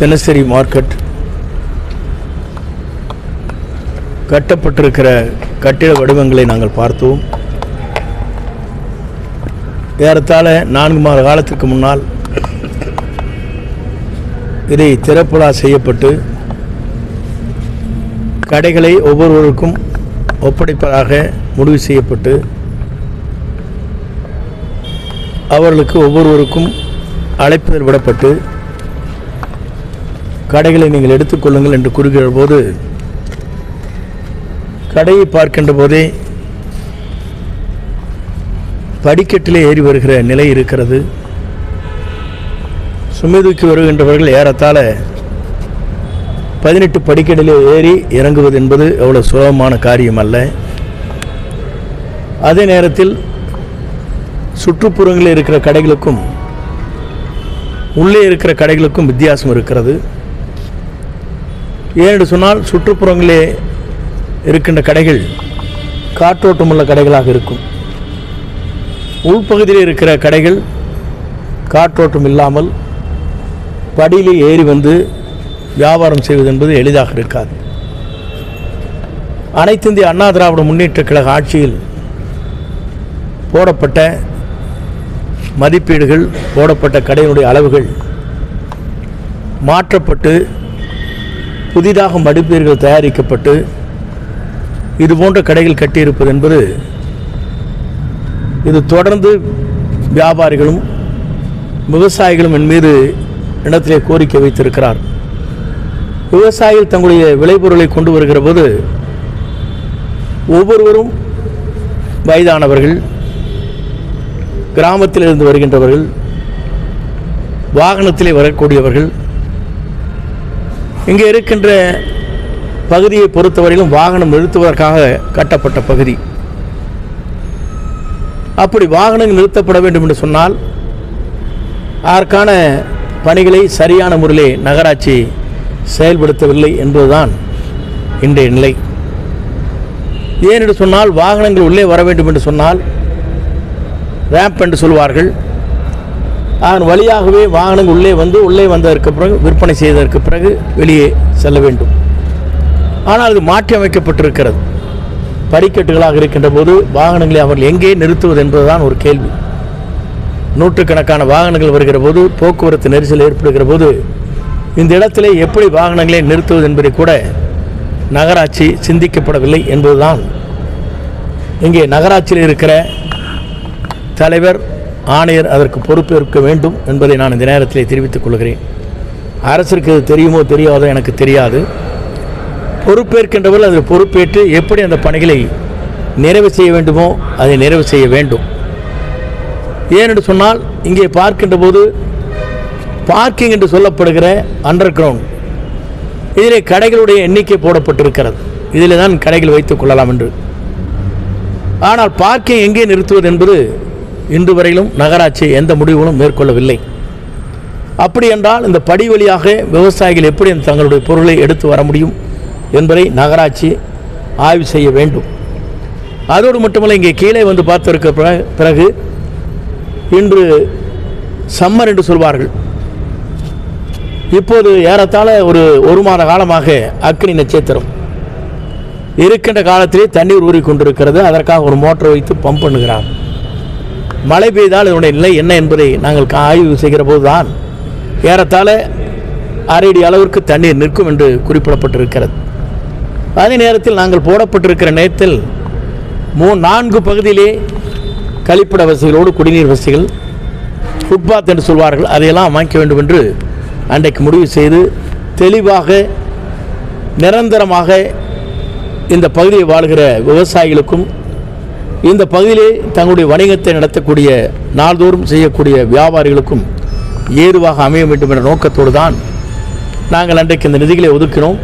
தினசரி மார்க்கெட் கட்டப்பட்டிருக்கிற கட்டிட வடிவங்களை நாங்கள் பார்த்தோம். ஏறத்தாழ நான்கு மாத காலத்துக்கு முன்னால் இதை திறப்புலா செய்யப்பட்டு கடைகளை ஒவ்வொருவருக்கும் ஒப்படைப்பதாக முடிவு செய்யப்பட்டு அவர்களுக்கு ஒவ்வொருவருக்கும் அழைப்புதல் விடப்பட்டு கடைகளை நீங்கள் எடுத்துக்கொள்ளுங்கள் என்று கூறுகிற போது கடையை பார்க்கின்ற போதே படிக்கட்டிலே ஏறி வருகிற நிலை இருக்கிறது. சுமிதுக்கு வருகின்றவர்கள் ஏறத்தாழ பதினெட்டு படிக்கட்டிலே ஏறி இறங்குவது என்பது எவ்வளோ சுலபமான காரியம் அல்ல. அதே நேரத்தில் சுற்றுப்புறங்களில் இருக்கிற கடைகளுக்கும் உள்ளே இருக்கிற கடைகளுக்கும் வித்தியாசம் இருக்கிறது. ஏனென்று சொன்னால் சுற்றுப்புறங்களே இருக்கின்ற கடைகள் காற்றோட்டமுள்ள கடைகளாக இருக்கும். உள்பகுதியில் இருக்கிற கடைகள் காற்றோட்டம் இல்லாமல் படியிலே ஏறி வந்து வியாபாரம் செய்வது என்பது எளிதாக இருக்காது. அனைத்து இந்திய அண்ணா திராவிட முன்னேற்ற கழக ஆட்சியில் போடப்பட்ட மதிப்பீடுகள் போடப்பட்ட கடையினுடைய அளவுகள் மாற்றப்பட்டு புதிதாக மடிப்பீர்கள் தயாரிக்கப்பட்டு இது போன்ற கடைகள் கட்டியிருப்பது என்பது இது தொடர்ந்து வியாபாரிகளும் விவசாயிகளும் என் மீது இடத்திலே கோரிக்கை வைத்திருக்கிறார். விவசாயிகள் தங்களுடைய விளைபொருளை கொண்டு வருகிற போது ஒவ்வொருவரும் வயதானவர்கள் கிராமத்தில் இருந்து வருகின்றவர்கள் வாகனத்திலே வரக்கூடியவர்கள் இங்கே இருக்கின்ற பகுதியை பொறுத்தவரையிலும் வாகனம் நிறுத்துவதற்காக கட்டப்பட்ட பகுதி. அப்படி வாகனங்கள் நிறுத்தப்பட வேண்டும் என்று சொன்னால் அதற்கான பணிகளை சரியான முறையிலே நகராட்சி செயல்படுத்தவில்லை என்பதுதான் இன்றைய நிலை. ஏன் என்று சொன்னால் வாகனங்கள் உள்ளே வர வேண்டும் என்று சொன்னால் ரேம்ப் என்று சொல்வார்கள். அதன் வழியாகவே வாகனங்கள் உள்ளே வந்து உள்ளே வந்ததற்கு பிறகு விற்பனை செய்ததற்கு பிறகு வெளியே செல்ல வேண்டும். ஆனால் அது மாற்றி அமைக்கப்பட்டிருக்கிறது. படிக்கட்டுகளாக இருக்கின்ற போது வாகனங்களை அவர்கள் எங்கே நிறுத்துவது என்பதுதான் ஒரு கேள்வி. நூற்றுக்கணக்கான வாகனங்கள் வருகிற போது போக்குவரத்து நெரிசல் ஏற்படுகிற போது இந்த இடத்திலே எப்படி வாகனங்களை நிறுத்துவது என்பதை கூட நகராட்சி சிந்திக்கப்படவில்லை என்பதுதான். இங்கே நகராட்சியில் இருக்கிற தலைவர் ஆணையர் அதற்கு பொறுப்பேற்க வேண்டும் என்பதை நான் இந்த நேரத்திலே தெரிவித்துக் கொள்கிறேன். அரசிற்கு அது தெரியுமோ தெரியாதோ எனக்கு தெரியாது. பொறுப்பேற்கின்றவர்கள் அதில் பொறுப்பேற்று எப்படி அந்த பணிகளை நிறைவு செய்ய வேண்டுமோ அதை நிறைவு செய்ய வேண்டும். ஏனென்று சொன்னால் இங்கே பார்க்கின்ற போது பார்க்கிங் என்று சொல்லப்படுகிற அண்டர் கிரவுண்ட் இதிலே கடைகளுடைய எண்ணிக்கை போடப்பட்டிருக்கிறது. இதில் தான் கடைகள் வைத்துக் கொள்ளலாம் என்று. ஆனால் பார்க்கிங் எங்கே நிறுத்துவது என்பது இன்று வரையிலும் நகராட்சி எந்த முடிவுகளும் மேற்கொள்ளவில்லை. அப்படி என்றால் இந்த படி வழியாக விவசாயிகள் எப்படி தங்களுடைய பொருளை எடுத்து வர முடியும் என்பதை நகராட்சி ஆய்வு செய்ய வேண்டும். அதோடு மட்டுமல்ல இங்கே கீழே வந்து பார்த்திருக்க பிற- பிறகு இன்று சம்மர் என்று சொல்வார்கள். இப்போது ஏறத்தாழ ஒரு ஒரு மாத காலமாக அக்னி நட்சத்திரம் இருக்கின்ற காலத்திலே தண்ணீர் ஊறிக்கொண்டிருக்கிறது. அதற்காக ஒரு மோட்டர் வைத்து பம்ப் பண்ணுகிறார். மழை பெய்தால் இதனுடைய நிலை என்ன என்பதை நாங்கள் ஆய்வு செய்கிற போதுதான் ஏறத்தாழ அரை அடி அளவிற்கு தண்ணீர் நிற்கும் என்று குறிப்பிடப்பட்டிருக்கிறது. அதே நேரத்தில் நாங்கள் போடப்பட்டிருக்கிற நேரத்தில் மூ நான்கு பகுதியிலே கழிப்பிட வசதிகளோடு குடிநீர் வசதிகள் ஃபுட்பாத் என்று சொல்வார்கள் அதையெல்லாம் அமைக்க வேண்டும் என்று அன்றைக்கு முடிவு செய்து தெளிவாக நிரந்தரமாக இந்த பகுதியை வாழ்கிற விவசாயிகளுக்கும் இந்த பகுதியிலே தங்களுடைய வணிகத்தை நடத்தக்கூடிய நாள்தோறும் செய்யக்கூடிய வியாபாரிகளுக்கும் ஏதுவாக அமைய வேண்டும் என்ற நோக்கத்தோடு தான் நாங்கள் அன்றைக்கு இந்த நிதிகளை ஒதுக்கினோம்.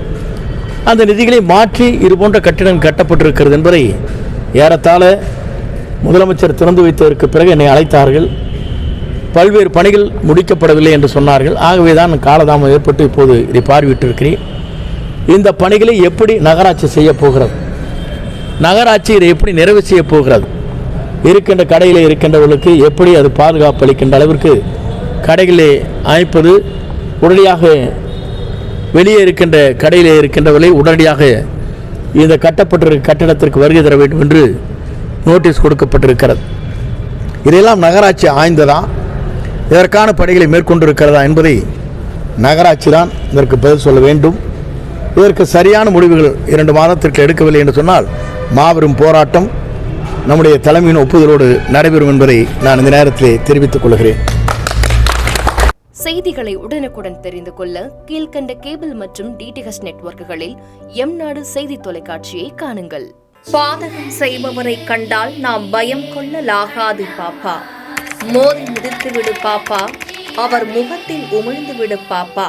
அந்த நிதிகளை மாற்றி இதுபோன்ற கட்டிடம் கட்டப்பட்டிருக்கிறது என்பதை ஏறத்தாழ முதலமைச்சர் திறந்து வைத்ததற்கு பிறகு என்னை அழைத்தார்கள். பல்வேறு பணிகள் முடிக்கப்படவில்லை என்று சொன்னார்கள். ஆகவே தான் காலதாமம் ஏற்பட்டு இப்போது இதை பார்வையிட்டிருக்கிறேன். இந்த பணிகளை எப்படி நகராட்சி செய்ய போகிறது? நகராட்சி இதை எப்படி நிறைவு செய்ய போகிறது? இருக்கின்ற கடையில் இருக்கின்றவர்களுக்கு எப்படி அது பாதுகாப்பு அளிக்கின்ற அளவிற்கு கடைகளை அமைப்பது? உடனடியாக வெளியே இருக்கின்ற கடையில் இருக்கின்றவர்களை உடனடியாக இந்த கட்டப்பட்டிருக்க கட்டிடத்திற்கு வருகை தர வேண்டும் என்று நோட்டீஸ் கொடுக்கப்பட்டிருக்கிறது. இதையெல்லாம் நகராட்சி ஆய்ந்ததா? இதற்கான பணிகளை மேற்கொண்டிருக்கிறதா என்பதை நகராட்சி தான் இதற்கு பதில் சொல்ல வேண்டும். இதற்கு சரியான முடிவுகள் இரண்டு மாதத்திற்கு எடுக்கவில்லை என்று சொன்னால் மாபெரும் போராட்டம் நம்முடைய தலைமையின் ஒப்புதலோடு நடைபெறும் என்பதை நான் இந்த நேரத்திலே தெரிவித்துக் கொள்கிறேன். செய்திகளை உடனுக்குடன் தெரிந்து கொள்ள கீழ்க்கண்ட கேபிள் மற்றும் டிடிஹெச் நெட்வொர்க்குகளில் எம் நாடு செய்தி தொலைக்காட்சியை காணுங்கள். பாதகம் செய்பவரை கண்டால் நாம் பயம் கொள்ளலாகாது பாப்பா. மோதி மிதித்து விடு பாப்பா. அவர் முகத்தில் உமிழ்ந்து விடு பாப்பா.